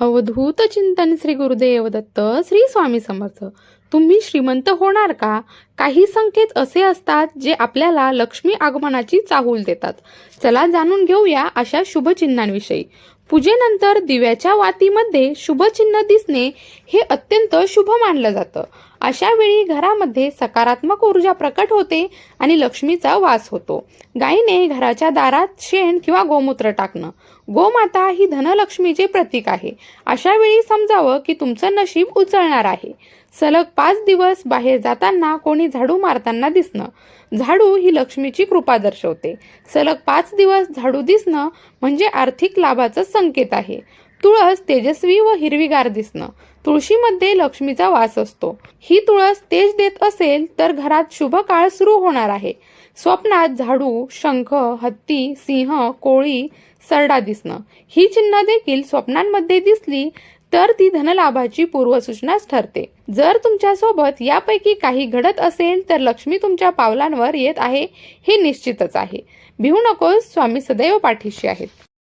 अवधूत चिंतन श्री गुरुदेव दत्त श्री स्वामी समर्थ. तुम्ही श्रीमंत होणार का? काही संकेत असे असतात जे आपल्याला लक्ष्मी आगमनाची चाहूल देतात. चला जाणून घेऊया अशा शुभचिन्हांविषयी. पूजेनंतर दिव्याच्या वातीमध्ये शुभचिन्ह दिसणे हे अत्यंत शुभ मानलं जातं. अशा वेळी घरामध्ये सकारात्मक ऊर्जा प्रकट होते आणि लक्ष्मीचा वास होतो. गायीने घराच्या दारात शेण किंवा गोमूत्र टाकणं. गोमाता ही धनलक्ष्मीचे प्रतीक आहे. अशा वेळी समजावं की तुमचं नशीब उचलणार आहे. सलग पाच दिवस बाहेर जाताना कोणी झाडू मारताना दिसणं. झाडू ही लक्ष्मीची कृपा दर्शवते. सलग पाच दिवस झाडू दिसणं म्हणजे आर्थिक लाभाचं संकेत आहे. तुळस तेजस्वी व हिरवीगार दिसणं. तुळशीमध्ये लक्ष्मीचा वास असतो. ही तुळस तेज देत असेल तर घरात शुभ काळ सुरू होणार आहे. स्वप्नात झाडू शंख हत्ती सिंह कोळी सरडा दिसणं. ही चिन्ह देखील स्वप्नांमध्ये दिसली तर ती धनलाभाची पूर्वसूचनाच ठरते. जर तुमच्यासोबत यापैकी काही घडत असेल तर लक्ष्मी तुमच्या पावलांवर येत आहे हे निश्चितच आहे. भिवू नकोस स्वामी सदैव पाठीशी आहेत.